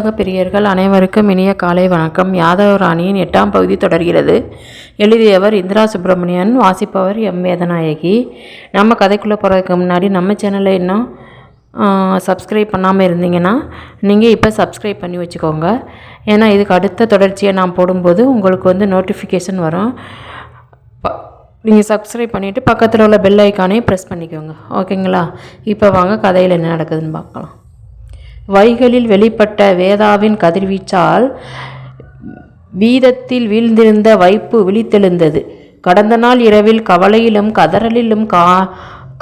உலக பெரியர்கள் அனைவருக்கும் இனிய காலை வணக்கம். யாதவ ராணியின் எட்டாம் பகுதி தொடர்கிறது. எழுதியவர் இந்திரா சுப்பிரமணியன் வாசிப்பவர் எம். வேதநாயகி. நம்ம கதைக்குள்ளே போகிறதுக்கு முன்னாடி நம்ம சேனலை இன்னும் சப்ஸ்கிரைப் பண்ணாமல் இருந்தீங்கன்னா நீங்கள் இப்போ சப்ஸ்கிரைப் பண்ணி வச்சுக்கோங்க. ஏன்னா இதுக்கு அடுத்த தொடர்ச்சியை நான் போடும்போது உங்களுக்கு வந்து நோட்டிஃபிகேஷன் வரும். நீங்கள் சப்ஸ்கிரைப் பண்ணிவிட்டு பக்கத்தில் உள்ள பெல் ஐக்கானையும் ப்ரெஸ் பண்ணிக்கோங்க. ஓகேங்களா இப்போ வாங்க கதையில் என்ன நடக்குதுன்னு பார்க்கலாம். வைகளில் வெளிப்பட்ட வேதாவின் கதிர்வீச்சால் வீதத்தில் வீழ்ந்திருந்த வைப்பு விழித்தெழுந்தது. கடந்த நாள் இரவில் கவலையிலும் கதறலிலும் கா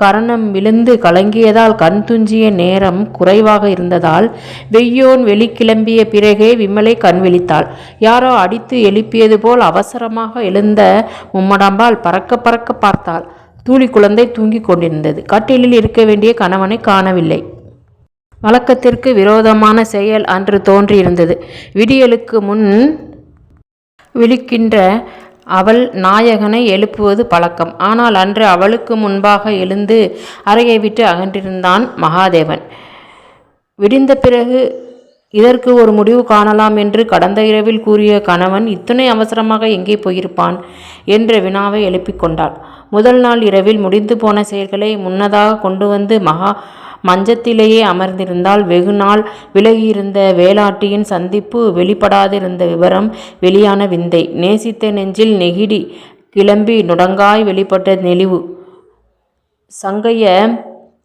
கரணம் விழுந்து கலங்கியதால் கண் துஞ்சிய நேரம் குறைவாக இருந்ததால் வெய்யோன் வெளிக்கிளம்பிய பிறகே விமலை கண் விழித்தாள். யாரோ அடித்து எழுப்பியது போல் அவசரமாக எழுந்த மும்மடம்பால் பறக்க பறக்க பார்த்தாள். தூளி குழந்தை தூங்கிக் கொண்டிருந்தது. கட்டிலில் இருக்க வேண்டிய கணவனை காணவில்லை. வழக்கத்திற்கு விரோதமான செயல் அன்று தோன்றியிருந்தது. விடியலுக்கு முன் விழிக்கின்ற அவள் நாயகனை எழுப்புவது பழக்கம். ஆனால் அன்று அவளுக்கு முன்பாக எழுந்து அறையை விட்டு அகன்றிருந்தான் மகாதேவன். விடிந்த பிறகு இதற்கு ஒரு முடிவு காணலாம் என்று கடந்த இரவில் கூறிய கணவன் இத்தனை அவசரமாக எங்கே போயிருப்பான்? என்ற வினாவை எழுப்பிக் கொண்டாள். முதல் நாள் இரவில் முடிந்து போன செயல்களை முன்னதாக கொண்டு வந்து மகா மஞ்சத்திலேயே அமர்ந்திருந்தால் வெகுநாள் விலகியிருந்த வேளாட்டியின் சந்திப்பு வெளிப்படாதிருந்த விவரம் வெளியான விந்தை. நேசித்த நெஞ்சில் நெகிடி கிளம்பி நுடங்காய் வெளிப்பட்ட நெளிவு. சங்கைய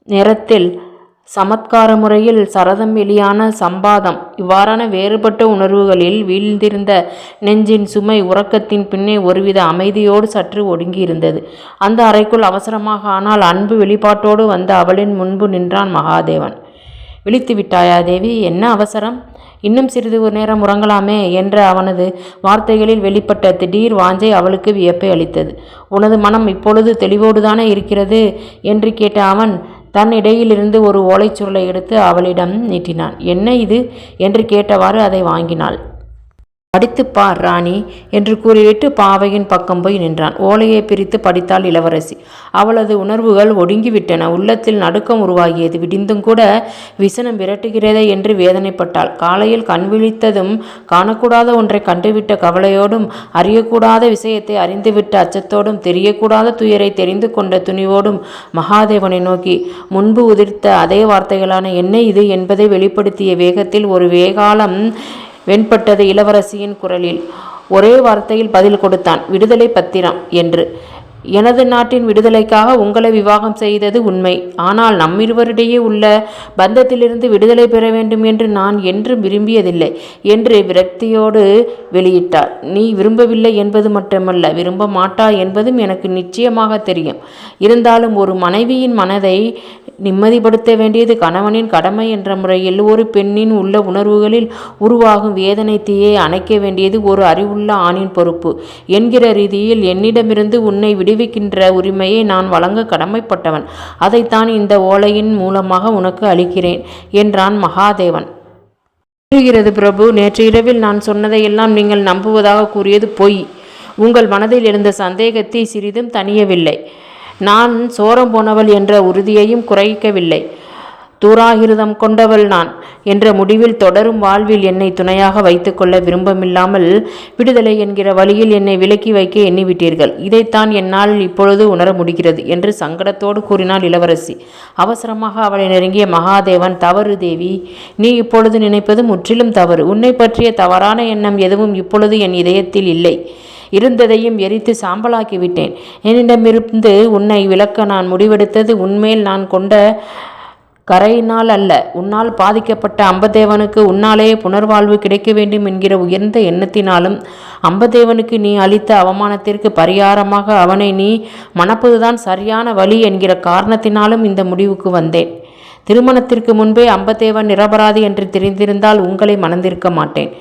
நிறத்தில் சமத்கார முறையில் சரதம் வெளியான சம்பாதம். இவ்வாறான வேறுபட்ட உணர்வுகளில் வீழ்ந்திருந்த நெஞ்சின் சுமை உறக்கத்தின் பின்னே ஒருவித அமைதியோடு சற்று ஒடுங்கியிருந்தது. அந்த அறைக்குள் அவசரமாக ஆனால் அன்பு வெளிப்பாட்டோடு வந்த அவளின் முன்பு நின்றான் மகாதேவன். விழித்து விட்டாயா தேவி? என்ன அவசரம்? இன்னும் சிறிது ஒரு நேரம் உறங்கலாமே என்ற அவனது வார்த்தைகளில் வெளிப்பட்ட திடீர் வாஞ்சை அவளுக்கு வியப்பை அளித்தது. உனது மனம் இப்பொழுது தெளிவோடுதானே இருக்கிறது? என்று கேட்ட அவன் தன் இடையிலிருந்து ஒரு ஓலைச்சுருளை எடுத்து அவளிடம் நீட்டினான். என்ன இது? என்று கேட்டவாறு அதை வாங்கினாள். படித்துப் பார் ராணி என்று கூறிவிட்டு பாவையின் பக்கம் போய் நின்றான். ஓலையை பிரித்து படித்தாள் இளவரசி. அவளது உணர்வுகள் ஒடுங்கிவிட்டன. உள்ளத்தில் நடுக்கம் உருவாகியது. விடிந்தும் கூட விசனம் விரட்டுகிறதே என்று வேதனைப்பட்டாள். காலையில் கண் விழித்ததும் காணக்கூடாத ஒன்றை கண்டுவிட்ட கவலையோடும் அறியக்கூடாத விஷயத்தை அறிந்துவிட்ட அச்சத்தோடும் தெரியக்கூடாத துயரை தெரிந்து கொண்ட துணிவோடும் மகாதேவனை நோக்கி முன்பு உதிர்த்த அதே வார்த்தைகளான என்ன இது என்பதை வெளிப்படுத்திய வேகத்தில் ஒரு வேகாலம் வெண்பட்டது இளவரசியின் குரலில். ஒரே வார்த்தையில் பதில் கொடுத்தான். விடுதலை பத்திரம் என்று. எனது நாட்டின் விடுதலைக்காக உங்களை விவாகம் செய்தது உண்மை. ஆனால் நம்மிருவரிடையே உள்ள பந்தத்திலிருந்து விடுதலை பெற வேண்டும் என்று நான் என்றும் விரும்பியதில்லை என்று விரக்தியோடு வெளியிட்டார். நீ விரும்பவில்லை என்பது மட்டுமல்ல விரும்ப மாட்டாய் என்பதும் எனக்கு நிச்சயமாக தெரியும். இருந்தாலும் ஒரு மனைவியின் மனதை நிம்மதிப்படுத்த வேண்டியது கணவனின் கடமை என்ற முறையில் ஒரு பெண்ணின் உள்ள உணர்வுகளில் உருவாகும் வேதனை தீயை அணைக்க வேண்டியது ஒரு அறிவுள்ள ஆணின் பொறுப்பு. என்கிற ரீதியில் என்னிடமிருந்து உன்னை விடு விடுவிக்கின்ற உரிமையை நான் வழங்க கடமைப்பட்டவன். அதைத்தான் இந்த ஓலையின் மூலமாக உனக்கு அளிக்கிறேன் என்றான் மகாதேவன். புரிகிறது பிரபு நேற்று இரவில் நான் சொன்னதையெல்லாம் நீங்கள் நம்புவதாக கூறியது பொய். உங்கள் மனதில் எழுந்த சந்தேகத்தை சிறிதும் தணியவில்லை. நான் சோரம் போனவள் என்ற உறுதியையும் குறைக்கவில்லை. தூராகிருதம் கொண்டவள் நான் என்ற முடிவில் தொடரும் வாழ்வில் என்னை துணையாக வைத்துக்கொள்ள விரும்பமில்லாமல் விடுதலை என்கிற வழியில் என்னை விலக்கி வைக்க எண்ணிவிட்டீர்கள். இதைத்தான் என்னால் இப்பொழுது உணர முடிகிறது என்று சங்கடத்தோடு கூறினாள் இளவரசி. அவசரமாக அவளை நெருங்கிய மகாதேவன் தவறு தேவி நீ இப்பொழுது நினைப்பது முற்றிலும் தவறு. உன்னை பற்றிய தவறான எண்ணம் எதுவும் இப்பொழுது என் இதயத்தில் இல்லை. இருந்ததையும் எரித்து சாம்பலாக்கிவிட்டேன் என்னிடமிருந்து உன்னை விளக்க நான் முடிவெடுத்தது உன்மேல் நான் கொண்ட கரையினால் அல்ல. உன்னால் பாதிக்கப்பட்ட அம்பதேவனுக்கு உன்னாலேயே புனர்வாழ்வு கிடைக்க வேண்டும் என்கிற உயர்ந்த எண்ணத்தினாலும் அம்பதேவனுக்கு நீ அளித்த அவமானத்திற்கு பரிகாரமாக அவனை நீ மணப்பதுதான் சரியான வழி என்கிற காரணத்தினாலும் இந்த முடிவுக்கு வந்தேன். திருமணத்திற்கு முன்பே அம்பதேவன் நிரபராதி என்று தெரிந்திருந்தால் உங்களை மணந்திருக்க மாட்டேன்.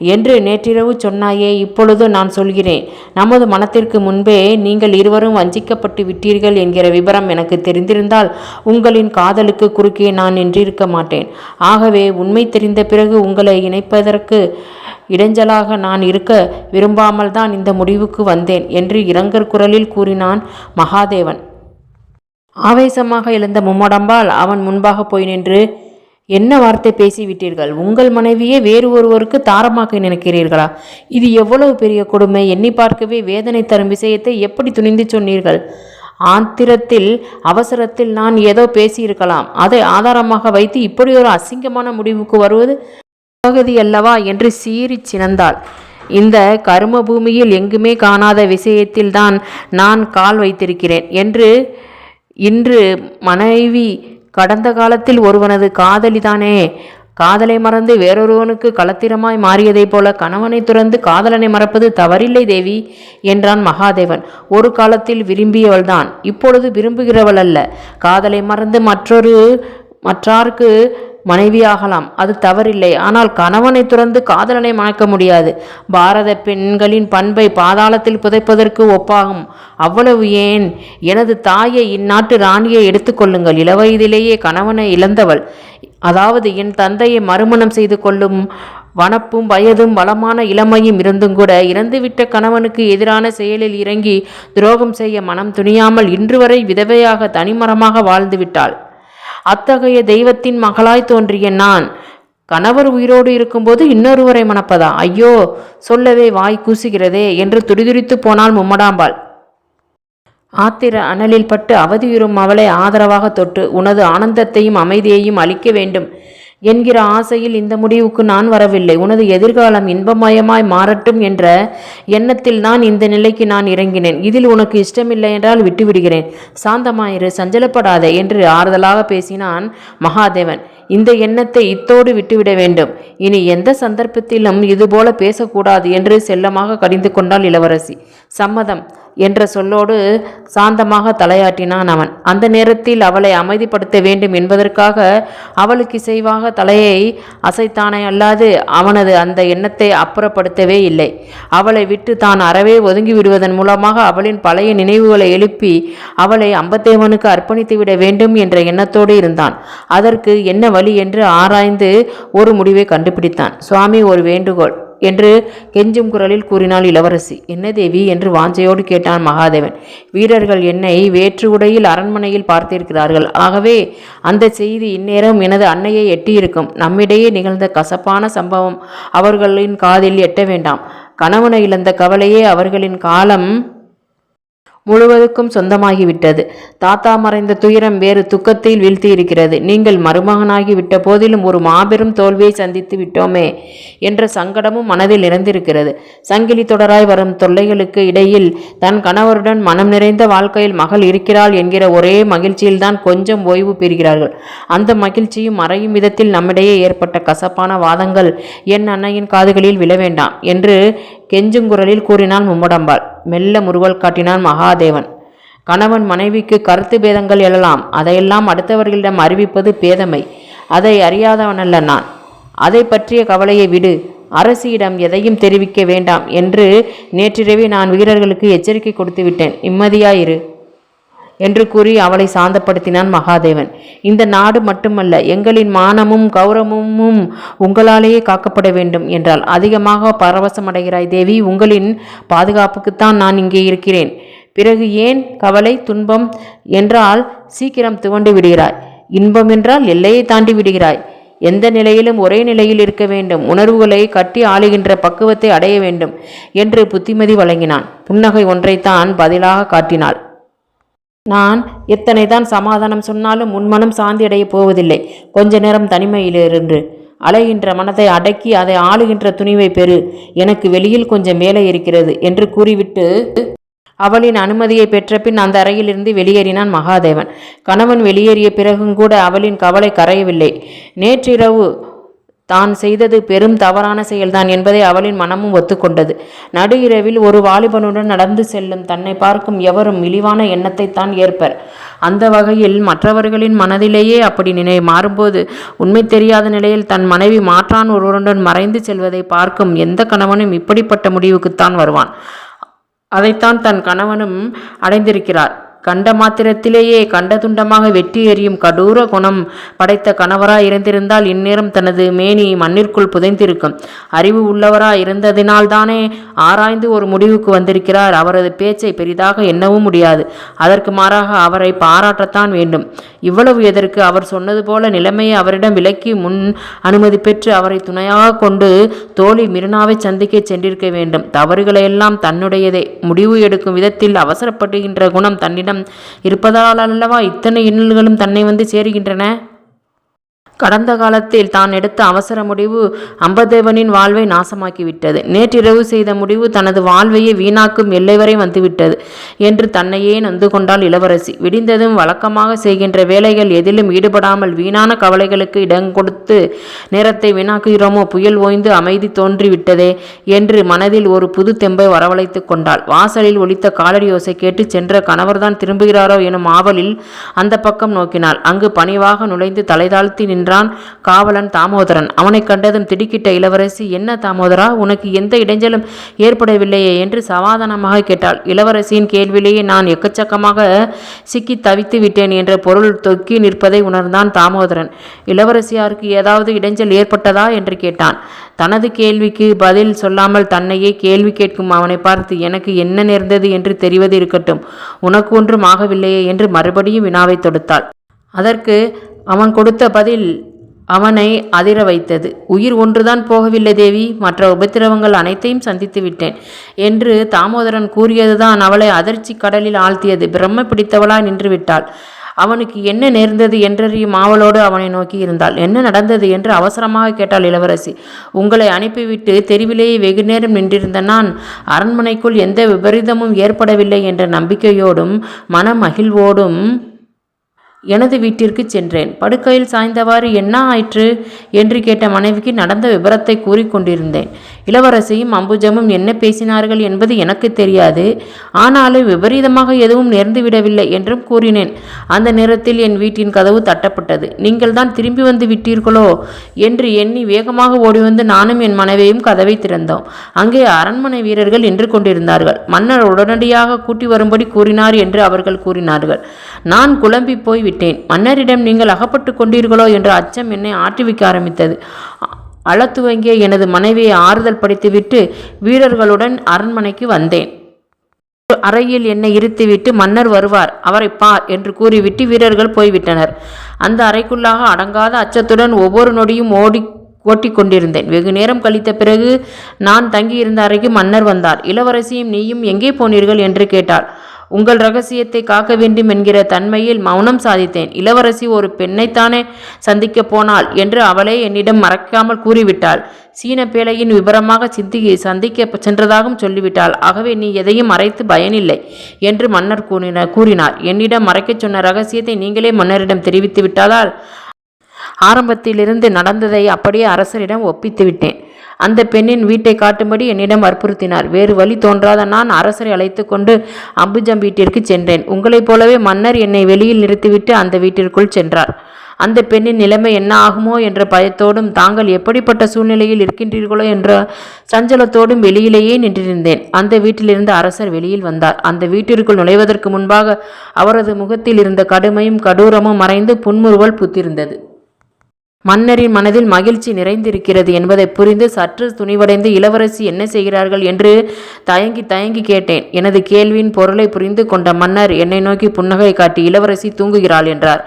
என்று நேற்றிரவு சொன்னாயே இப்பொழுது நான் சொல்கிறேன். நமது மனத்திற்கு முன்பே நீங்கள் இருவரும் வஞ்சிக்கப்பட்டு விட்டீர்கள் என்கிற விபரம் எனக்கு தெரிந்திருந்தால் உங்களின் காதலுக்கு குறுக்கே நான் நின்றிருக்க மாட்டேன். ஆகவே உண்மை தெரிந்த பிறகு உங்களை இணைப்பதற்கு இடைஞ்சலாக நான் இருக்க விரும்பாமல் தான் இந்த முடிவுக்கு வந்தேன் என்று இரங்கற் குரலில் கூறினான் மகாதேவன். ஆவேசமாக எழுந்த மும்மடம்பால் அவன் முன்பாக போய் நின்று என்ன வார்த்தை பேசிவிட்டீர்கள்? உங்கள் மனைவியே வேறு ஒருவருக்கு தாரமாக நினைக்கிறீர்களா? இது எவ்வளவு பெரிய கொடுமை? எண்ணி பார்க்கவே வேதனை தரும் விஷயத்தை எப்படி துணிந்து சொன்னீர்கள்? ஆத்திரத்தில் அவசரத்தில் நான் ஏதோ பேசியிருக்கலாம். அதை ஆதாரமாக வைத்து இப்படி ஒரு அசிங்கமான முடிவுக்கு வருவது பகுதி அல்லவா என்று சீறிச் சினந்தாள். இந்த கரும பூமியில் எங்குமே காணாத விஷயத்தில்தான் நான் கால் வைத்திருக்கிறேன் என்று இன்று மனைவி கடந்த காலத்தில் ஒருவனது காதலிதானே காதலை மறந்து வேறொருவனுக்கு களத்திரமாய் மாறியதைப் போல கணவனை துறந்து காதலனை மறப்பது தவறில்லை தேவி என்றான் மகாதேவன். ஒரு காலத்தில் விரும்பியவள்தான் இப்பொழுது விரும்புகிறவள் அல்ல. காதலை மறந்து மற்றொரு மற்றார்க்கு மனைவியாகலாம். அது தவறில்லை. ஆனால் கணவனை துறந்து காதலனை மணக்க முடியாது. பாரத பெண்களின் பண்பை பாதாளத்தில் புதைப்பதற்கு ஒப்பாகும். அவ்வளவு ஏன்? எனது தாயை இந்நாட்டு ராணியை எடுத்துக்கொள்ளுங்கள் இளவயதிலேயே கணவனை இழந்தவள். அதாவது என் தந்தையை மறுமணம் செய்து கொள்ளும் வனப்பும் வயதும் வளமான இளமையும் இருந்தும் கூட இறந்துவிட்ட கணவனுக்கு எதிரான செயலில் இறங்கி துரோகம் செய்ய மனம் துணியாமல் இன்று வரை விதவையாக தனிமரமாக வாழ்ந்துவிட்டாள் அத்தகைய தெய்வத்தின் மகளாய் தோன்றிய நான். கணவர் உயிரோடு இருக்கும்போது இன்னொருவரை மணப்பதா? ஐயோ சொல்லவே வாய் கூசுகிறதே என்று துடிதுடித்து போனாள் மும்மடாம்பாள். ஆத்திர அனலில் பட்டு அவதியுறும் அவளை ஆதரவாக தொட்டு உனது ஆனந்தத்தையும் அமைதியையும் அளிக்க வேண்டும். என்கிற ஆசையில் இந்த முடிவுக்கு நான் வரவில்லை. உனது எதிர்காலம் இன்பமயமாய் மாறட்டும் என்ற எண்ணத்தில் தான் இந்த நிலைக்கு நான் இறங்கினேன். இதில் உனக்கு இஷ்டமில்லை என்றால் விட்டுவிடுகிறேன். சாந்தமாயிரு சஞ்சலப்படாதே என்று ஆறுதலாக பேசினான் மகாதேவன். இந்த எண்ணத்தை இத்தோடு விட்டுவிட வேண்டும். இனி எந்த சந்தர்ப்பத்திலும் இதுபோல பேசக்கூடாது என்று செல்லமாக கடிந்து கொண்டாள் இளவரசி. சம்மதம். என்ற சொல்லோடு சாந்தமாக தலையாட்டினான் அவன். அந்த நேரத்தில் அவளை அமைதிப்படுத்த வேண்டும் என்பதற்காக அவளுக்கு இசைவாக தலையை அசைத்தானே அல்லாது அவனது அந்த எண்ணத்தை அப்புறப்படுத்தவே இல்லை. அவளை விட்டு தான் அறவே ஒதுங்கி விடுவதன் மூலமாக அவளின் பழைய நினைவுகளை எழுப்பி அவளை அம்பத்தேவனுக்கு அர்ப்பணித்து விட வேண்டும் என்ற எண்ணத்தோடு இருந்தான். அதற்கு என்ன வழி என்று ஆராய்ந்து ஒரு முடிவை கண்டுபிடித்தான். சுவாமி ஒரு வேண்டுகோள். என்று கெஞ்சும் குரலில் கூறினாள் இளவரசி. என்ன தேவி? என்று வாஞ்சையோடு கேட்டான் மகாதேவன். வீரர்கள் என்னை வேற்று உடையில் அரண்மனையில் பார்த்திருக்கிறார்கள். ஆகவே அந்த செய்தி இந்நேரம் எனது அன்னையை எட்டியிருக்கும். நம்மிடையே நிகழ்ந்த கசப்பான சம்பவம் அவர்களின் காதில் எட்ட வேண்டாம். கணவனை இழந்த கவலையே அவர்களின் காலம் முழுவதுக்கும் சொந்தமாகிவிட்டது. தாத்தா மறைந்த துயரம் வேறு துக்கத்தில் வீழ்த்தியிருக்கிறது. நீங்கள் மருமகனாகி விட்ட போதிலும் ஒரு மாபெரும் தோல்வியை சந்தித்து விட்டோமே என்ற சங்கடமும் மனதில் நிறைந்திருக்கிறது. சங்கிலி தொடராய் வரும் தொல்லைகளுக்கு இடையில் தன் கணவருடன் மனம் நிறைந்த வாழ்க்கையில் மகள் இருக்கிறாள் என்கிற ஒரே மகிழ்ச்சியில்தான் கொஞ்சம் ஓய்வு பெறுகிறார்கள். அந்த மகிழ்ச்சியும் மறையும் விதத்தில் நம்மிடையே ஏற்பட்ட கசப்பான வாதங்கள் என் அன்னையின் காதுகளில் விழ வேண்டாம் என்று கெஞ்சுங்குரலில் கூறினான் மும்முடம்பாள். மெல்ல முறுவல் காட்டினான் மகாதேவன். கணவன் மனைவிக்கு கருத்து பேதங்கள் எழலாம். அதையெல்லாம் அடுத்தவர்களிடம் அறிவிப்பது பேதமை. அதை அறியாதவனல்ல நான். அதை பற்றிய கவலையை விடு. அரசியிடம் எதையும் தெரிவிக்க வேண்டாம் என்று நேற்றிரவே நான் வீரர்களுக்கு எச்சரிக்கை கொடுத்து விட்டேன். நிம்மதியாயிரு. என்று கூறி அவளை சாந்தப்படுத்தினான் மகாதேவன். இந்த நாடு மட்டுமல்ல எங்களின் மானமும் கௌரவமும் உங்களாலேயே காக்கப்பட வேண்டும் என்றால் அதிகமாக பரவசமடைகிறாய் தேவி உங்களின் பாதுகாப்புக்குத்தான் நான் இங்கே இருக்கிறேன். பிறகு ஏன் கவலை துன்பம் என்றால் சீக்கிரம் துவண்டு விடுகிறாய். இன்பம் என்றால் எல்லையை தாண்டி விடுகிறாய். எந்த நிலையிலும் ஒரே நிலையில் இருக்க வேண்டும். உணர்வுகளை கட்டி ஆளுகின்ற பக்குவத்தை அடைய வேண்டும் என்று புத்திமதி வழங்கினான். புன்னகை ஒன்றைத்தான் பதிலாக காட்டினாள். நான் எத்தனை தான் சமாதானம் சொன்னாலும் உன்மனம் சாந்தி போவதில்லை. கொஞ்ச நேரம் தனிமையிலிருந்து அலைகின்ற மனதை அடக்கி அதை ஆளுகின்ற துணிவை பெறு. எனக்கு வெளியில் கொஞ்சம் வேலை இருக்கிறது என்று கூறிவிட்டு அவளின் அனுமதியை பெற்ற பின் அந்த அறையிலிருந்து வெளியேறினான் மகாதேவன். கணவன் வெளியேறிய பிறகும் கூட அவளின் கவலை கரையவில்லை. நேற்றிரவு தான் செய்தது பெரும் தவறான செயல்தான் என்பதை அவளின் மனமும் ஒத்துக்கொண்டது. நடு இரவில் ஒரு வாலிபனுடன் நடந்து செல்லும் தன்னை பார்க்கும் எவரும் இழிவான எண்ணத்தை தான் ஏற்பர். அந்த வகையில் மற்றவர்களின் மனதிலேயே அப்படி நினை மாறும்போது உண்மை தெரியாத நிலையில் தன் மனைவி மாற்றான் ஒருவருடன் மறைந்து செல்வதை பார்க்கும் எந்த கணவனும் இப்படிப்பட்ட முடிவுக்குத்தான் வருவான். அதைத்தான் தன் கணவனும் அடைந்திருக்கிறார். கண்ட மாத்திரத்திலேயே கண்ட துண்டமாக வெட்டி எறியும் கடூர குணம் படைத்த கணவராய் இருந்திருந்தால் இந்நேரம் தனது மேனி மண்ணிற்குள் புதைந்திருக்கும். அறிவு உள்ளவராய் இருந்ததினால்தானே ஆராய்ந்து ஒரு முடிவுக்கு வந்திருக்கிறார். அவரது பேச்சை பெரிதாக எண்ணவும் முடியாது. அதற்கு மாறாக அவரை பாராட்டத்தான் வேண்டும். இவ்வளவு எதற்கு? அவர் சொன்னது போல நிலைமையை அவரிடம் விலக்கி முன் அனுமதி பெற்று அவரை துணையாக கொண்டு தோழி மிருனாவை சந்திக்க சென்றிருக்க வேண்டும். தவறுகளையெல்லாம் தன்னுடையதே. முடிவு எடுக்கும் விதத்தில் அவசரப்படுகின்ற குணம் தன்னிடம் இருப்பதால் அல்லவா இத்தனை இன்னல்களும் தன்னை வந்து சேருகின்றன? கடந்த காலத்தில் தான் எடுத்த அவசர முடிவு அம்பதேவனின் வாழ்வை நாசமாக்கிவிட்டது. நேற்றிரவு செய்த முடிவு தனது வாழ்வையே வீணாக்கும் எல்லை வரை வந்துவிட்டது என்று தன்னையே நொந்து கொண்டாள் இளவரசி. விடிந்ததும் வழக்கமாக செய்கின்ற வேலைகள் எதிலும் ஈடுபடாமல் வீணான கவலைகளுக்கு இடம் கொடுத்து நேரத்தை வீணாக்குகிறோமோ புயல் ஓய்ந்து அமைதி தோன்றிவிட்டதே என்று மனதில் ஒரு புது தெம்பை வரவழைத்துக் கொண்டாள். வாசலில் ஒலித்த காலடி யோசை கேட்டு சென்ற கணவர்தான் திரும்புகிறாரோ எனும் ஆவலில் அந்த பக்கம் நோக்கினாள். அங்கு பணிவாக நுழைந்து தலைதாழ்த்தி என்றான். காவலன் தாமோதரன் அவனை கண்டதும் திடுக்கிட்ட இளவரசி என்ன தாமோதரா உனக்கு எந்த இடைஞ்சலும் ஏற்படவில்லையே என்று சமாதானமாக கேட்டாள். இளவரசியின் கேள்வியிலேயே நான் எக்கச்சக்கமாக சிக்கி தவித்து விட்டேன் என்ற பொருள் தொக்கி நிற்பதை உணர்ந்தான் தாமோதரன். இளவரசியாருக்கு ஏதாவது இடைஞ்சல் ஏற்பட்டதா? என்று கேட்டான். தனது கேள்விக்கு பதில் சொல்லாமல் தன்னையே கேள்வி கேட்கும் அவனை பார்த்து எனக்கு என்ன நேர்ந்தது என்று தெரிவது இருக்கட்டும். உனக்கு ஒன்றும் ஆகவில்லையே என்று மறுபடியும் வினாவை தொடுத்தாள். அதற்கு அவன் கொடுத்த பதில் அவனை அதிர வைத்தது. உயிர் ஒன்றுதான் போகவில்லை தேவி மற்ற உபத்திரவங்கள் அனைத்தையும் சந்தித்து விட்டேன் என்று தாமோதரன் கூறியதுதான் அவளை அதிர்ச்சி கடலில் ஆழ்த்தியது. பிரம்ம பிடித்தவளாய் நின்று விட்டாள். அவனுக்கு என்ன நேர்ந்தது என்றறியும் ஆவலோடு அவனை நோக்கி இருந்தாள். என்ன நடந்தது என்று அவசரமாக கேட்டாள் இளவரசி. உங்களை அனுப்பிவிட்டு தெருவிலேயே வெகு நேரம் நின்றிருந்த நான் அரண்மனைக்குள் எந்த விபரீதமும் ஏற்படவில்லை என்ற நம்பிக்கையோடும் மன மகிழ்வோடும் எனது வீட்டிற்கு சென்றேன். படுக்கையில் சாய்ந்தவாறு என்ன ஆயிற்று என்று கேட்ட மனைவிக்கு நடந்த விபரத்தை கூறிக்கொண்டிருந்தேன் இளவரசியும் அம்புஜமும் என்ன பேசினார்கள் என்பது எனக்கு தெரியாது. ஆனாலும் விபரீதமாக எதுவும் நேர்ந்துவிடவில்லை என்றும் கூறினேன். அந்த நேரத்தில் என் வீட்டின் கதவு தட்டப்பட்டது. நீங்கள் தான் திரும்பி வந்து விட்டீர்களோ என்று எண்ணி வேகமாக ஓடி வந்து நானும் என் மனைவியும் கதவை திறந்தோம். அங்கே அரண்மனை வீரர்கள் நின்று கொண்டிருந்தார்கள். மன்னர் உடனடியாக கூட்டி வரும்படி கூறினார் என்று அவர்கள் கூறினார்கள். நான் குழம்பி போய் விட்டேன். மன்னரிடம் நீங்கள் அகப்பட்டு கொண்டீர்களோ என்ற அச்சம் என்னை ஆட்டுவிக்க ஆரம்பித்தது. அழத்துவங்கிய எனது மனைவியை ஆறுதல் படுத்திவிட்டு வீரர்களுடன் அரண்மனைக்கு வந்தேன். அறையில் என்னை இருத்திவிட்டு மன்னர் வருவார் அவரை பார் என்று கூறிவிட்டு வீரர்கள் போய்விட்டனர். அந்த அறைக்குள்ளாக அடங்காத அச்சத்துடன் ஒவ்வொரு நொடியும் ஓடி ஓட்டிக் கொண்டிருந்தேன். வெகு நேரம் கழித்த பிறகு நான் தங்கியிருந்த அறைக்கு மன்னர் வந்தார். இளவரசியும் நீயும் எங்கே போனீர்கள் என்று கேட்டார். உங்கள் ரகசியத்தை காக்க வேண்டும் என்கிற தன்மையில் மௌனம் சாதித்தேன். இளவரசி ஒரு பெண்ணைத்தானே சந்திக்கப் போனாள் என்று அவளே என்னிடம் மறைக்காமல் கூறிவிட்டாள். சீன பேழையின் விபரமாக சிந்தி சந்திக்க சென்றதாகவும் சொல்லிவிட்டாள். ஆகவே நீ எதையும் மறைத்து பயனில்லை என்று மன்னர் கூறினார் கூறினார். என்னிடம் மறைக்கச் சொன்ன ரகசியத்தை நீங்களே மன்னரிடம் தெரிவித்து விட்டதால்? ஆரம்பத்திலிருந்து நடந்ததை அப்படியே அரசரிடம் ஒப்பித்து விட்டேன் அந்த பெண்ணின் வீட்டை காட்டும்படி என்னிடம் வற்புறுத்தினார். வேறு வழி தோன்றாத நான் அரசரை அழைத்து கொண்டு அம்புஜம் வீட்டிற்கு சென்றேன். உங்களைப் போலவே மன்னர் என்னை வெளியில் நிறுத்திவிட்டு அந்த வீட்டிற்குள் சென்றார். அந்த பெண்ணின் நிலைமை என்ன ஆகுமோ என்ற பயத்தோடும் தாங்கள் எப்படிப்பட்ட சூழ்நிலையில் இருக்கின்றீர்களோ என்ற சஞ்சலத்தோடும் வெளியிலேயே நின்றிருந்தேன். அந்த வீட்டிலிருந்து அரசர் வெளியில் வந்தார். அந்த வீட்டிற்குள் நுழைவதற்கு முன்பாக அவரது முகத்தில் இருந்த கடுமையும் கடூரமும் மறைந்து புன்முறுவல் புத்திருந்தது. மன்னரின் மனதில் மகிழ்ச்சி நிறைந்திருக்கிறது என்பதை புரிந்து சற்று துணிவடைந்து இளவரசி என்ன செய்கிறார்கள் என்று தயங்கி தயங்கி கேட்டேன். எனது கேள்வியின் பொருளை புரிந்து கொண்ட மன்னர் என்னை நோக்கி புன்னகை காட்டி இளவரசி தூங்குகிறாள் என்றார்.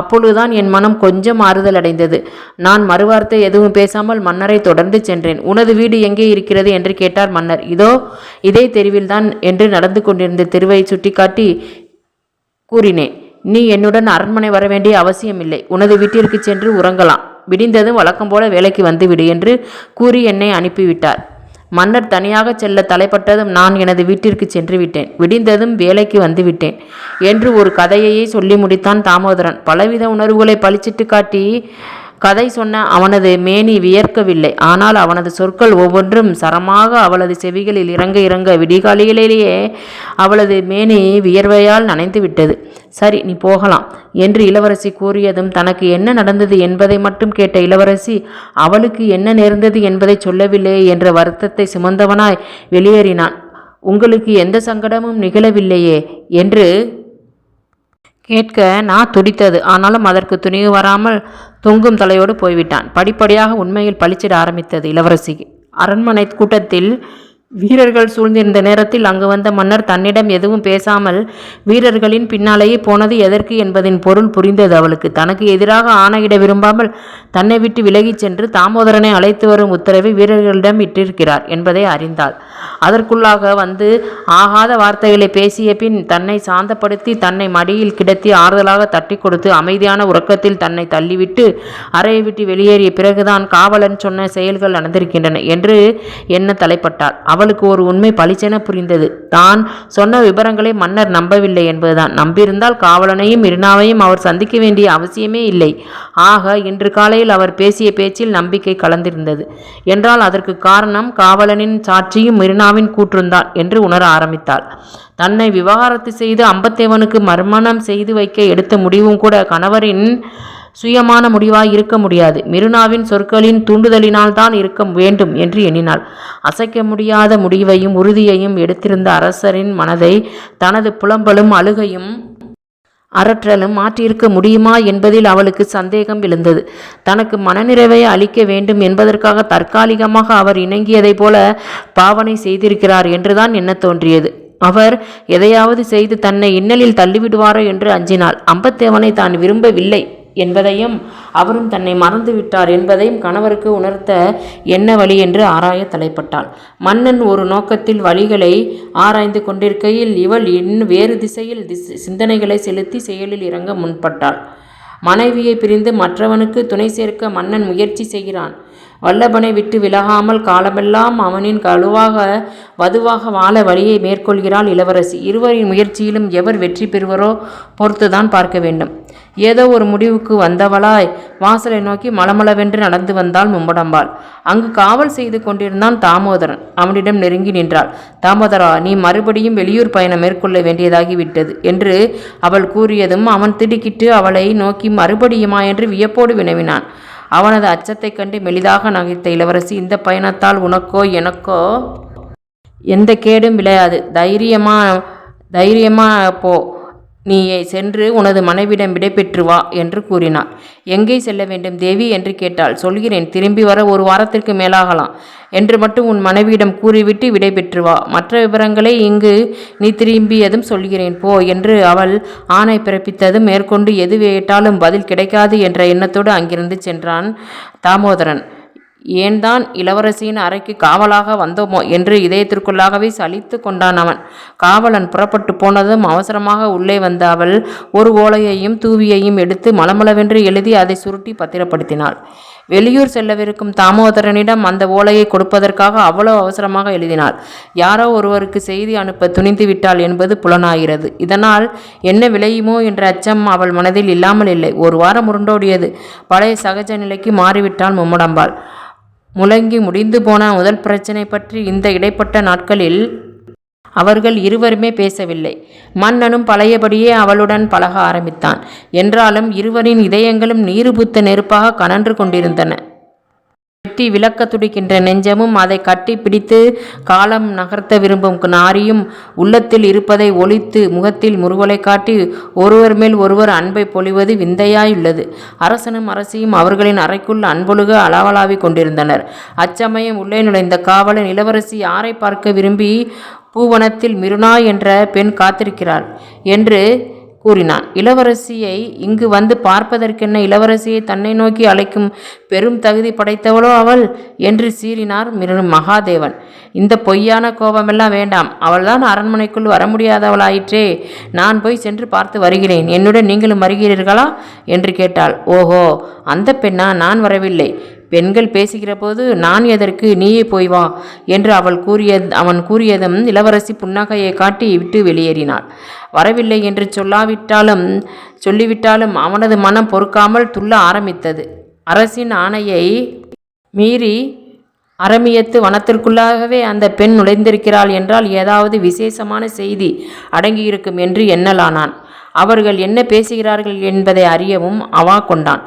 அப்பொழுதுதான் என் மனம் கொஞ்சம் ஆறுதல் அடைந்தது. நான் மறுவார்த்தை எதுவும் பேசாமல் மன்னரை தொடர்ந்து சென்றேன். உனது வீடு எங்கே இருக்கிறது என்று கேட்டார் மன்னர். இதோ இதே தெருவில்தான் என்று நடந்து கொண்டிருந்த தெருவை சுட்டிக்காட்டி கூறினேன். நீ என்னுடன் அரண்மனை வர வேண்டிய அவசியமில்லை. உனது வீட்டிற்கு சென்று உறங்கலாம். விடிந்ததும் வழக்கம் போல வேலைக்கு வந்துவிடு என்று கூறி என்னை அனுப்பிவிட்டார். மன்னர் தனியாக செல்ல தலைப்பட்டதும் நான் எனது வீட்டிற்கு சென்று விட்டேன். விடிந்ததும் வேலைக்கு வந்துவிட்டேன் என்று ஒரு கதையையே சொல்லி முடித்தான் தாமோதரன். பலவித உணர்வுகளை பளிச்சிட்டு காட்டி கதை சொன்ன அவனது மேனி வியர்க்கவில்லை. ஆனால் அவனது சொற்கள் ஒவ்வொன்றும் சரமாக அவளது செவிகளில் இறங்க இறங்க விடிகாலையிலேயே அவளது மேனி வியர்வையால் நனைந்து விட்டது. சரி நீ போகலாம் என்று இளவரசி கூறியதும் தனக்கு என்ன நடந்தது என்பதை மட்டும் கேட்ட இளவரசி அவளுக்கு என்ன நேர்ந்தது என்பதை சொல்லவில்லை என்ற வருத்தத்தை சுமந்தவனாய் வெளியேறினான். உங்களுக்கு எந்த சங்கடமும் நிகழவில்லையே என்று கேட்க நான் துடித்தது. ஆனாலும் அதற்கு துணிவு வராமல் தொங்கும் தலையோடு போய்விட்டான். படிப்படியாக உண்மையில் பளிச்சிட ஆரம்பித்தது இளவரசி. அரண்மனை கூட்டத்தில் வீரர்கள் சூழ்ந்திருந்த நேரத்தில் அங்கு வந்த மன்னர் தன்னிடம் எதுவும் பேசாமல் வீரர்களின் பின்னாலேயே போனது எதற்கு என்பதின் பொருள் புரிந்தது அவளுக்கு. தனக்கு எதிராக ஆணையிட விரும்பாமல் தன்னை விட்டு விலகிச் சென்று தாமோதரனை அழைத்து வரும் உத்தரவை வீரர்களிடம் இட்டிருக்கிறார் என்பதை அறிந்தாள். அதற்குள்ளாக வந்து ஆகாத வார்த்தைகளை பேசிய பின் தன்னை சாந்தப்படுத்தி தன்னை மடியில் கிடத்தி ஆறுதலாக தட்டி கொடுத்து அமைதியான உறக்கத்தில் தன்னை தள்ளிவிட்டு அறையை விட்டு வெளியேறிய பிறகுதான் காவலன் சொன்ன செயல்கள் நடந்திருக்கின்றன என்று எண்ண தலைப்பட்டாள். அவளுக்கு ஒரு உண்மை பளிச்சென புரிந்தது. தான் சொன்ன விவரங்களை மன்னர் நம்பவில்லை என்பதுதான். நம்பியிருந்தால் காவலனையும் இருநாவையும் அவர் சந்திக்க வேண்டிய அவசியமே இல்லை. ஆக இன்று காலையில் அவர் பேசிய பேச்சில் நம்பிக்கை கலந்திருந்தது. என்றால் அதற்கு காரணம் காவலனின் சாட்சியும் மிருனாவின் கூற்றுந்தான் என்று உணர ஆரம்பித்தாள். தன்னை விவாகரத்து செய்து அம்பத்தேவனுக்கு மர்மணம் செய்து வைக்க எடுத்த முடிவும் கூட கணவரின் சுயமான முடிவாய் இருக்க முடியாது. மிருனாவின் சொற்களின் தூண்டுதலினால் தான் இருக்க வேண்டும் என்று எண்ணினாள். அசைக்க முடியாத முடிவையும் உறுதியையும் எடுத்திருந்த அரசரின் மனதை தனது புலம்பலும் அழுகையும் அரற்றலும் மாற்றியிருக்க முடியுமா என்பதில் அவளுக்கு சந்தேகம் எழுந்தது. தனக்கு மனநிறைவை அளிக்க வேண்டும் என்பதற்காக தற்காலிகமாக அவர் இணங்கியதைப் போல பாவனை செய்திருக்கிறார் என்றுதான் என்ன தோன்றியது. அவர் எதையாவது செய்து தன்னை இன்னலில் தள்ளிவிடுவாரோ என்று அஞ்சினாள். அம்பத்தேவனை தான் விரும்பவில்லை. என்பதையும் அவரும் தன்னை மறந்துவிட்டார் என்பதையும் கணவருக்கு உணர்த்த என்ன வழி என்று ஆராய தலைப்பட்டாள். மன்னன் ஒரு நோக்கத்தில் வழிகளை ஆராய்ந்து கொண்டிருக்கையில் இவள் இன்னும் வேறு திசையில் சிந்தனைகளை செலுத்தி செயலில் இறங்க முன்பட்டாள் மனைவியை பிரிந்து மற்றவனுக்கு துணை சேர்க்க மன்னன் முயற்சி செய்கிறான். வல்லபனை விட்டு விலகாமல் காலமெல்லாம் அவனின் கழுவாக வதுவாக வாழ வழியை மேற்கொள்கிறாள் இளவரசி. இருவரின் முயற்சியிலும் எவர் வெற்றி பெறுவரோ பொறுத்துதான் பார்க்க வேண்டும். ஏதோ ஒரு முடிவுக்கு வந்தவளாய் வாசலை நோக்கி மளமளவென்று நடந்து வந்தாள் மும்படம்பாள். அங்கு காவல் செய்து கொண்டிருந்தான் தாமோதரன். அவனிடம் நெருங்கி நின்றாள். தாமோதரா நீ மறுபடியும் வெளியூர் பயணம் மேற்கொள்ள வேண்டியதாகிவிட்டது என்று அவள் கூறியதும் அவன் திடுக்கிட்டு அவளை நோக்கி மறுபடியுமா என்று வியப்போடு வினவினான். அவனது அச்சத்தைக் கண்டு மெலிதாக நகைத்த இளவரசி இந்த பயணத்தால் உனக்கோ எனக்கோ எந்த கேடும் விளையாது. தைரியமா தைரியமா போ. நீ சென்று உனது மனைவிடம் விடைபெற்று வா என்று கூறினார் எங்கே செல்ல வேண்டும் தேவி? என்று கேட்டாள். சொல்கிறேன் திரும்பி வர ஒரு வாரத்திற்கு மேலாகலாம். என்று மட்டும் உன் மனைவியிடம் கூறிவிட்டு விடைபெற்று வா மற்ற விவரங்களை இங்கு நீ திரும்பியதும் சொல்கிறேன் போ என்று அவள் ஆணை பிறப்பித்ததும் மேற்கொண்டு எது கேட்டாலும் பதில் கிடைக்காது என்ற எண்ணத்தோடு அங்கிருந்து சென்றான் தாமோதரன். ஏன்தான் இளவரசியின் அறைக்கு காவலாக வந்தோமோ? என்று இதயத்திற்குள்ளாகவே சலித்து கொண்டான் அவன். காவலன் புறப்பட்டு போனதும் அவசரமாக உள்ளே வந்த அவள் ஒரு ஓலையையும் தூவியையும் எடுத்து மலமளவென்று எழுதி அதை சுருட்டி பத்திரப்படுத்தினாள். வெளியூர் செல்லவிருக்கும் தாமோதரனிடம் அந்த ஓலையை கொடுப்பதற்காக அவ்வளவு அவசரமாக எழுதினாள். யாரோ ஒருவருக்கு செய்தி அனுப்ப துணிந்து விட்டாள் என்பது புலனாகிறது. இதனால் என்ன விளையுமோ என்ற அச்சம் அவள் மனதில் இல்லாமல் இல்லை. ஒரு வாரம் உருண்டோடியது. பழைய சகஜ நிலைக்கு மாறிவிட்டாள் மும்முடம்பாள். முழங்கி முடிந்து போன முதல் பிரச்சனை பற்றி இந்த இடைப்பட்ட நாட்களில் அவர்கள் இருவருமே பேசவில்லை. மன்னனும் பழையபடியே அவளுடன் பழக ஆரம்பித்தான். என்றாலும் இருவரின் இதயங்களும் நீருபுத்த நெருப்பாக கனன்று கொண்டிருந்தன. வெட்டி விளக்க துடிக்கின்ற நெஞ்சமும் அதை கட்டி பிடித்து காலம் நகர்த்த விரும்பும் நாரியும் உள்ளத்தில் இருப்பதை ஒழித்து முகத்தில் முறுவலை காட்டி ஒருவர் மேல் ஒருவர் அன்பை பொழிவது விந்தையாயுள்ளது. அரசனும் அரசியும் அவர்களின் அறைக்குள் அன்பொழுக அளவலாவிக் கொண்டிருந்தனர். அச்சமயம் உள்ளே நுழைந்த காவலன் இளவரசி யாரை பார்க்க விரும்பி பூவனத்தில் மிருனா என்ற பெண் காத்திருக்கிறாள் என்று கூறினான். இளவரசியை இங்கு வந்து பார்ப்பதற்கென்ன இளவரசியை தன்னை நோக்கி அழைக்கும் பெரும் தகுதி படைத்தவளோ அவள் என்று சீறினார் மிரு மகாதேவன். இந்த பொய்யான கோபமெல்லாம் வேண்டாம். அவள்தான் அரண்மனைக்குள் வர முடியாதவளாயிற்றே. நான் போய் சென்று பார்த்து வருகிறேன். என்னுடன் நீங்களும் வருகிறீர்களா? என்று கேட்டாள். ஓஹோ அந்த பெண்ணா? நான் வரவில்லை. பெண்கள் பேசுகிற போது நான் எதற்கு? நீயே போய் வா என்று அவள் கூறிய அவன் கூறியதும் இளவரசி புன்னகையை காட்டி விட்டு வெளியேறினாள். வரவில்லை என்று சொல்லாவிட்டாலும் சொல்லிவிட்டாலும் அவனது மனம் பொறுக்காமல் துள்ள ஆரம்பித்தது. அரசின் ஆணையை மீறி அரமியத்து வனத்திற்குள்ளாகவே அந்த பெண் நுழைந்திருக்கிறாள் என்றால் ஏதாவது விசேஷமான செய்தி அடங்கியிருக்கும் என்று எண்ணலானான். அவர்கள் என்ன பேசுகிறார்கள் என்பதை அறியவும் அவா கொண்டான்.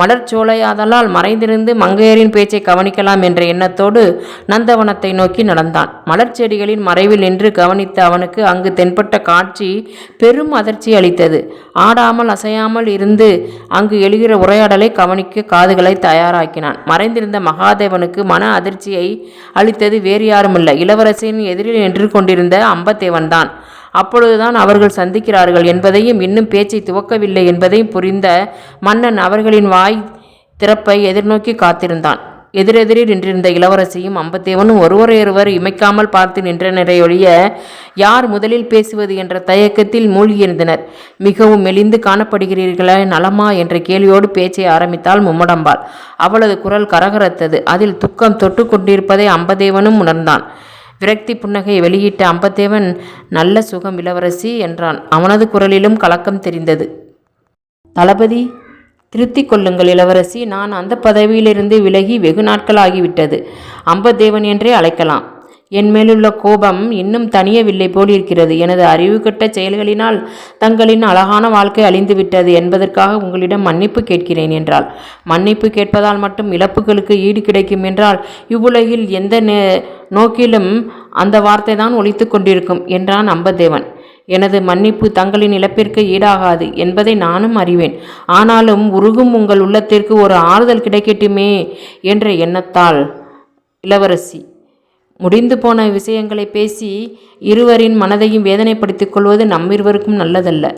மலர்ச்சோலையாதலால் மறைந்திருந்து மங்கையரின் பேச்சை கவனிக்கலாம் என்ற எண்ணத்தோடு நந்தவனத்தை நோக்கி நடந்தான். மலர்ச்செடிகளின் மறைவில் நின்று கவனித்த அவனுக்கு அங்கு தென்பட்ட காட்சி பெரும் அதிர்ச்சி அளித்தது. ஆடாமல் அசையாமல் இருந்து அங்கு எழுகிற உரையாடலை கவனிக்க காதுகளை தயாராக்கினான். மறைந்திருந்த மகாதேவனுக்கு மன அதிர்ச்சியை அளித்தது வேறு யாருமில்லை. இளவரசியின் எதிரில் நின்று கொண்டிருந்த அம்பத்தேவன்தான். அப்பொழுதுதான் அவர்கள் சந்திக்கிறார்கள் என்பதையும் இன்னும் பேச்சை துவக்கவில்லை என்பதையும் புரிந்த மன்னன் அவர்களின் வாய் திறப்பை எதிர்நோக்கி காத்திருந்தான். எதிரெதிரில் நின்றிருந்த இளவரசியும் அம்பத்தேவனும் ஒருவரையொருவர் இமைக்காமல் பார்த்து நின்றனரை ஒழிய யார் முதலில் பேசுவது என்ற தயக்கத்தில் மூழ்கியிருந்தனர். மிகவும் மெலிந்து காணப்படுகிறீர்களே நலமா என்ற கேள்வியோடு பேச்சை ஆரம்பித்தால் மும்மடம்பாள். அவளது குரல் கரகரத்தது. அதில் துக்கம் தொட்டு கொண்டிருப்பதை அம்பதேவனும் உணர்ந்தான். விரக்தி புன்னகை வெளியிட்ட அம்பத்தேவன் நல்ல சுகம் இளவரசி என்றான். அவனது குரலிலும் கலக்கம் தெரிந்தது. தளபதி திருத்திக் கொள்ளுங்கள் இளவரசி. நான் அந்த பதவியிலிருந்து விலகி வெகு நாட்கள் ஆகிவிட்டது அம்பதேவன் என்றே அழைக்கலாம். என் மேலுள்ள கோபம் இன்னும் தனியவில்லை போல் இருக்கிறது எனது அறிவு கெட்ட செயல்களினால் தங்களின் அழகான வாழ்க்கை அழிந்துவிட்டது என்பதற்காக உங்களிடம் மன்னிப்பு கேட்கிறேன் என்றால் மன்னிப்பு கேட்பதால் மட்டும் இழப்புகளுக்கு ஈடு கிடைக்கும் என்றால் இவ்வுலகில் எந்த நே- நோக்கிலும் அந்த வார்த்தை தான் ஒழித்து கொண்டிருக்கும் என்றான் அம்பதேவன் எனது மன்னிப்பு தங்களின் இழப்பிற்கு ஈடாகாது என்பதை நானும் அறிவேன். ஆனாலும் உருகும் உங்கள் உள்ளத்திற்கு ஒரு ஆறுதல் கிடைக்கட்டுமே என்ற எண்ணத்தால் இளவரசி முடிந்து போன விஷயங்களை பேசி இருவரின் மனதையும் வேதனைப்படுத்திக் கொள்வது நம்மிருவருக்கும் நல்லதல்ல.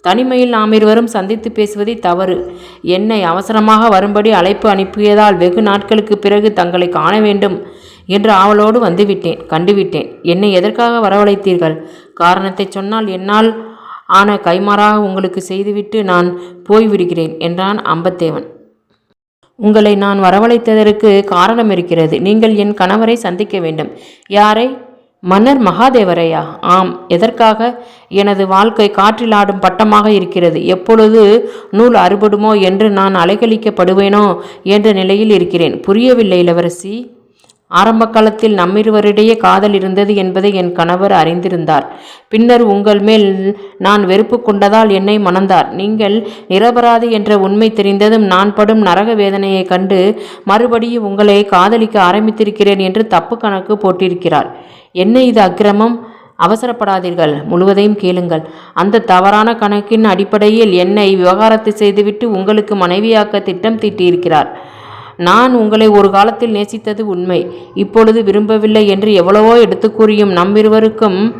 தனிமையில் நாம் இருவரும் சந்தித்து பேசுவதே தவறு. என்னை அவசரமாக வரும்படி அழைப்பு அனுப்பியதால் வெகு நாட்களுக்கு பிறகு தங்களை காண வேண்டும் என்று ஆவலோடு வந்துவிட்டேன் கண்டுவிட்டேன். என்னை எதற்காக வரவழைத்தீர்கள்? காரணத்தை சொன்னால் என்னால் ஆன கைமாறாக உங்களுக்கு செய்துவிட்டு நான் போய்விடுகிறேன் என்றான் அம்பத்தேவன். உங்களை நான் வரவழைத்ததற்கு காரணம் இருக்கிறது. நீங்கள் என் கணவரை சந்திக்க வேண்டும். யாரை? மன்னர் மகாதேவரையா? ஆம் எதற்காக? எனது வாழ்க்கை காற்றில் ஆடும் பட்டமாக இருக்கிறது. எப்பொழுது நூல் அறுபடுமோ என்று நான் அலைகழிக்கப்படுவேனோ என்ற நிலையில் இருக்கிறேன். புரியவில்லை இளவரசி. ஆரம்ப காலத்தில் நம்மிருவரிடையே காதல் இருந்தது என்பதை என் கணவர் அறிந்திருந்தார். பின்னர் உங்கள் மேல் நான் வெறுப்பு கொண்டதால் என்னை மணந்தார். நீங்கள் நிரபராதி என்ற உண்மை தெரிந்ததும் நான் படும் நரக வேதனையை கண்டு மறுபடியும் உங்களை காதலிக்க ஆரம்பித்திருக்கிறேன் என்று தப்பு கணக்கு போட்டிருக்கிறார். என்ன இது அக்கிரமம்? அவசரப்படாதீர்கள். முழுவதையும் கேளுங்கள். அந்த தவறான கணக்கின் அடிப்படையில் என்னை விவகாரத்தை செய்துவிட்டு உங்களுக்கு மனைவியாக்க திட்டம் தீட்டியிருக்கிறார். நான் உங்களை ஒரு காலத்தில் நேசித்தது உண்மை. இப்பொழுது விரும்பவில்லை என்று எவ்வளவோ எடுத்து கூறியும் நம்மிருவருக்கும்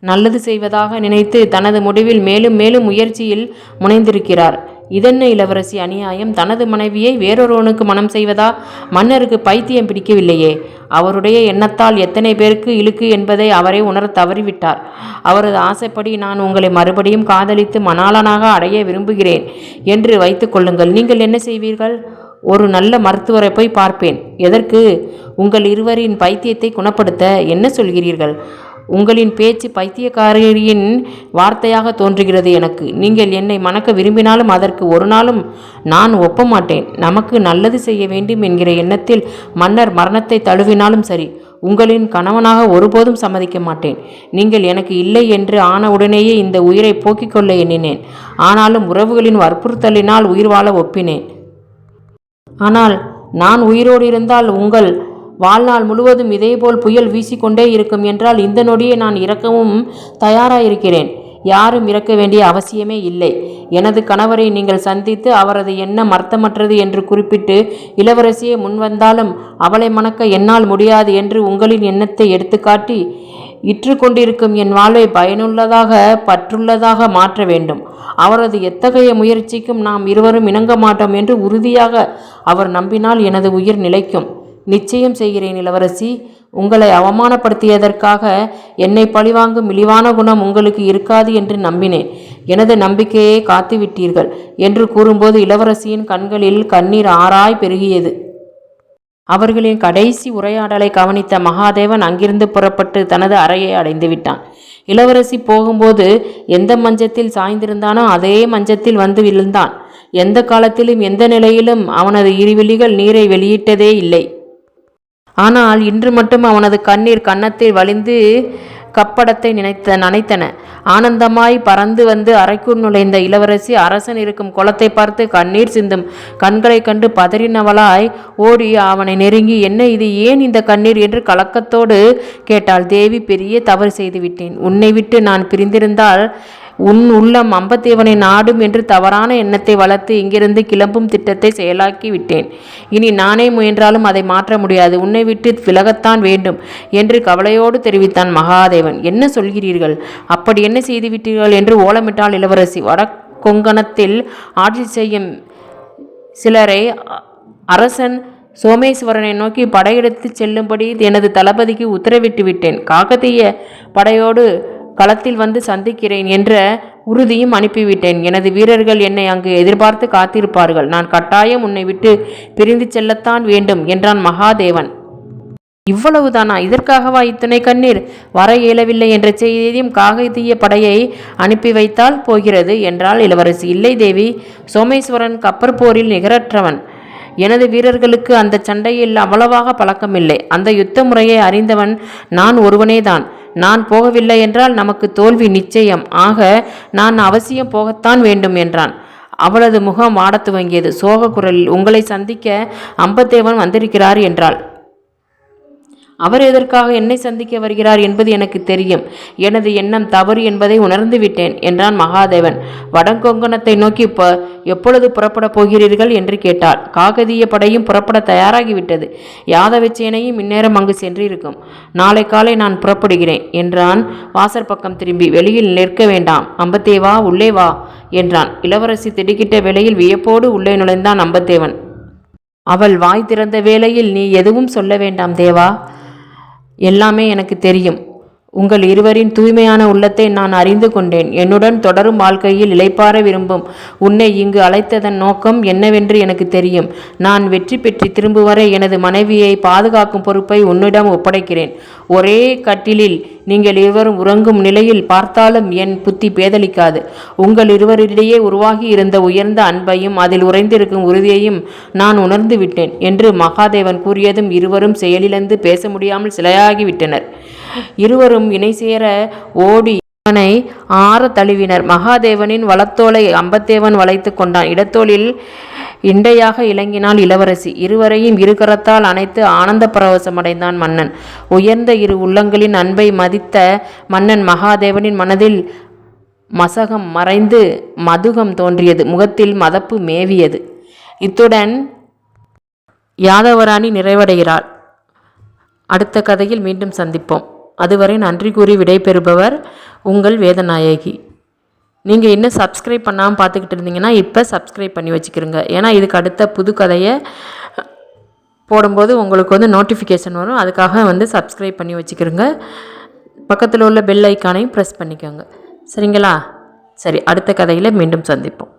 நல்லது செய்வதாக நினைத்து தனது முடிவில் மேலும் மேலும் முயற்சியில் முனைந்திருக்கிறார். இதென்ன இளவரசி அநியாயம்? தனது மனைவியை வேறொருவனுக்கு மனம் செய்வதா? மன்னருக்கு பைத்தியம் பிடிக்கவில்லையே. அவருடைய எண்ணத்தால் எத்தனை பேருக்கு இழுக்கு என்பதை அவரை உணரத் தவறிவிட்டார். அவரது ஆசைப்படி நான் உங்களை மறுபடியும் காதலித்து மணாளனாக அடைய விரும்புகிறேன் என்று வைத்துக்கொள்ளுங்கள் நீங்கள் என்ன செய்வீர்கள்? ஒரு நல்ல மருத்துவரை போய் பார்ப்பேன். எதற்கு? உங்கள் இருவரின் பைத்தியத்தை குணப்படுத்த என்ன சொல்கிறீர்கள்? உங்களின் பேச்சு பைத்தியக்காரியின் வார்த்தையாக தோன்றுகிறது எனக்கு. நீங்கள் என்னை மணக்க விரும்பினாலும் அதற்கு ஒரு நாளும் நான் ஒப்ப மாட்டேன் நமக்கு நல்லது செய்ய வேண்டும் என்கிற எண்ணத்தில் மன்னர் மரணத்தை தழுவினாலும் சரி உங்களின் கணவனாக ஒருபோதும் சம்மதிக்க மாட்டேன். நீங்கள் எனக்கு இல்லை என்று ஆன உடனேயே இந்த உயிரை போக்கிக் கொள்ள எண்ணினேன். ஆனாலும் உறவுகளின் வற்புறுத்தலினால் உயிர் வாழ ஒப்பினேன். ஆனால் நான் உயிரோடு இருந்தால் உங்கள் வாழ்நாள் முழுவதும் இதேபோல் புயல் வீசிக்கொண்டே இருக்கும் என்றால் இந்த நொடியை நான் இறக்கவும் தயாராயிருக்கிறேன். யாரும் இறக்க வேண்டிய அவசியமே இல்லை. எனது கணவரை நீங்கள் சந்தித்து அவரது எண்ணம் அர்த்தமற்றது என்று குறிப்பிட்டு இளவரசியே முன்வந்தாலும் அவளை மணக்க என்னால் முடியாது என்று உங்களின் எண்ணத்தை எடுத்துக்காட்டி இற்று கொண்டிருக்கும் என் வாழ்வை பயனுள்ளதாக பற்றுள்ளதாக மாற்ற வேண்டும். அவரது எத்தகைய முயற்சிக்கும் நாம் இருவரும் இணங்க மாட்டோம் என்று உறுதியாக அவர் நம்பினால் எனது உயிர் நிலைக்கும். நிச்சயம் செய்கிறேன் இளவரசி. உங்களை அவமானப்படுத்தியதற்காக என்னை பழிவாங்கும் இழிவான குணம் உங்களுக்கு இருக்காது என்று நம்பினேன். எனது நம்பிக்கையை காத்துவிட்டீர்கள் என்று கூறும்போது இளவரசியின் கண்களில் கண்ணீர் ஆறாய் பெருகியது. அவர்களின் கடைசி உரையாடலை கவனித்த மகாதேவன் அங்கிருந்து புறப்பட்டு தனது அறையை அடைந்து விட்டான். இளவரசி போகும்போது எந்த மஞ்சத்தில் சாய்ந்திருந்தானோ அதே மஞ்சத்தில் வந்து விழுந்தான். எந்த காலத்திலும் எந்த நிலையிலும் அவனது இருவிழிகள் நீரை வெளியிட்டதே இல்லை. ஆனால் இன்று மட்டும் அவனது கண்ணீர் கன்னத்தில் வழிந்து கப்படத்தை நினைத்த நனைத்தன. ஆனந்தமாய் பறந்து வந்து அறைக்குள் நுழைந்த இளவரசி அரசன் இருக்கும் குளத்தை பார்த்து கண்ணீர் சிந்தும். கண்களைக் கண்டு பதறினவளாய் ஓடி அவனை நெருங்கி என்ன இது? ஏன் இந்த கண்ணீர்? என்று கலக்கத்தோடு கேட்டாள். தேவி பெரிய தவறு செய்துவிட்டேன். உன்னை விட்டு நான் பிரிந்திருந்தால் உன் உள்ளம் அம்பத்தேவனை நாடும் என்று தவறான எண்ணத்தை வளர்த்து இங்கிருந்து கிளம்பும் திட்டத்தை செயலாக்கி விட்டேன். இனி நானே முயன்றாலும் அதை மாற்ற முடியாது. உன்னை விட்டு விலகத்தான் வேண்டும் என்று கவலையோடு தெரிவித்தான் மகாதேவன். என்ன சொல்கிறீர்கள்? அப்படி என்ன செய்து விட்டீர்கள் என்று ஓலமிட்டாள் இளவரசி. வடகொங்கணத்தில் ஆட்சி செய்யும் சிலரை அரசன் சோமேஸ்வரனை நோக்கி படையெடுத்துச் செல்லும்படி எனது தளபதிக்கு உத்தரவிட்டு விட்டேன். காக்கத்திய படையோடு களத்தில் வந்து சந்திக்கிறேன் என்ற உறுதியும் அனுப்பிவிட்டேன். எனது வீரர்கள் என்னை அங்கு எதிர்பார்த்து காத்திருப்பார்கள். நான் கட்டாயம் உன்னை விட்டு பிரிந்து செல்லத்தான் வேண்டும் என்றான் மகாதேவன். இவ்வளவுதானா? இதற்காகவா இத்தனை கண்ணீர்? வர இயலவில்லை என்ற செய்தியும் காகதீய படையை அனுப்பி வைத்தால் போகிறது என்றால் இளவரசி. இல்லை தேவி சோமேஸ்வரன் கப்பர் போரில் நிகரற்றவன். எனது வீரர்களுக்கு அந்த சண்டையில் அவ்வளவாக பழக்கமில்லை. அந்த யுத்த முறையை அறிந்தவன் நான் ஒருவனேதான். நான் போகவில்லை என்றால் நமக்கு தோல்வி நிச்சயம். ஆக நான் அவசியம் போகத்தான் வேண்டும் என்றான். அவளது முகம் ஆடத் துவங்கியது சோக குரலில் உங்களை சந்திக்க அம்பத்தேவன் வந்திருக்கிறார் என்றாள். அவர் எதற்காக என்னை சந்திக்க வருகிறார் என்பது எனக்கு தெரியும். எனது எண்ணம் தவறு என்பதை உணர்ந்து விட்டேன் என்றான் மகாதேவன். வடங்கொங்கணத்தை நோக்கி ப எப்பொழுது புறப்படப் போகிறீர்கள்? என்று கேட்டாள். காகதிய படையும் புறப்பட தயாராகிவிட்டது. யாதவச்சேனையும் இந்நேரம் அங்கு சென்றிருக்கும். நாளை காலை நான் புறப்படுகிறேன் என்றான் வாசற் பக்கம் திரும்பி. வெளியில் நிற்க வேண்டாம். அம்பத்தேவா உள்ளே வா என்றான். இளவரசி திடுக்கிட்ட வேளையில் வியப்போடு உள்ளே நுழைந்தான் அம்பத்தேவன். அவள் வாய் திறந்த வேளையில் நீ எதுவும் சொல்ல வேண்டாம் தேவா. எல்லாமே எனக்கு தெரியும். உங்கள் இருவரின் தூய்மையான உள்ளத்தை நான் அறிந்து கொண்டேன். என்னுடன் தொடரும் வாழ்க்கையில் இளைப்பாற விரும்பும் உன்னை இங்கு அழைத்ததன் நோக்கம் என்னவென்று எனக்கு தெரியும். நான் வெற்றி பெற்று திரும்புவரை எனது மனைவியை பாதுகாக்கும் பொறுப்பை உன்னிடம் ஒப்படைக்கிறேன். ஒரே கட்டிலில் நீங்கள் இருவரும் உறங்கும் நிலையில் பார்த்தாலும் என் புத்தி பேதலிக்காது உங்கள் இருவரிடையே உருவாகி இருந்த உயர்ந்த அன்பையும் அதில் உறைந்திருக்கும் உறுதியையும் நான் உணர்ந்து விட்டேன் என்று மகாதேவன் கூறியதும் இருவரும் செயலிழந்து பேச முடியாமல் சிலையாகிவிட்டனர் இருவரும் இணை சேர ஓடி அவனை ஆற தழுவினர். மகாதேவனின் வலத்தோலை அம்பத்தேவன் வளைத்து கொண்டான். இடத்தோளில் இண்டையாக இலங்கினாள் இளவரசி. இருவரையும் இருகரத்தால் அணைத்து ஆனந்த பரவசமடைந்தான் மன்னன். உயர்ந்த இரு உள்ளங்களின் அன்பை மதித்த மன்னன் மகாதேவனின் மனதில் மசகம் மறைந்து மதுகம் தோன்றியது. முகத்தில் மதப்பு மேவியது. இத்துடன் யாதவராணி நிறைவடைகிறாள். அடுத்த கதையில் மீண்டும் சந்திப்போம். அதுவரை நன்றி கூறி விடைபெறுபவர் உங்கள் வேதநாயகி. நீங்கள் இன்னும் சப்ஸ்கிரைப் பண்ணாமல் பார்த்துக்கிட்டு இருந்தீங்கன்னா இப்போ சப்ஸ்கிரைப் பண்ணி வச்சுக்கிறோங்க ஏன்னா இதுக்கு அடுத்த புது கதையை போடும்போது உங்களுக்கு வந்து நோட்டிஃபிகேஷன் வரும். அதுக்காக வந்து சப்ஸ்கிரைப் பண்ணி வச்சுக்கிறோங்க பக்கத்தில் உள்ள பெல் ஐக்கானையும் ப்ரெஸ் பண்ணிக்கோங்க. சரிங்களா? சரி அடுத்த கதையில் மீண்டும் சந்திப்போம்.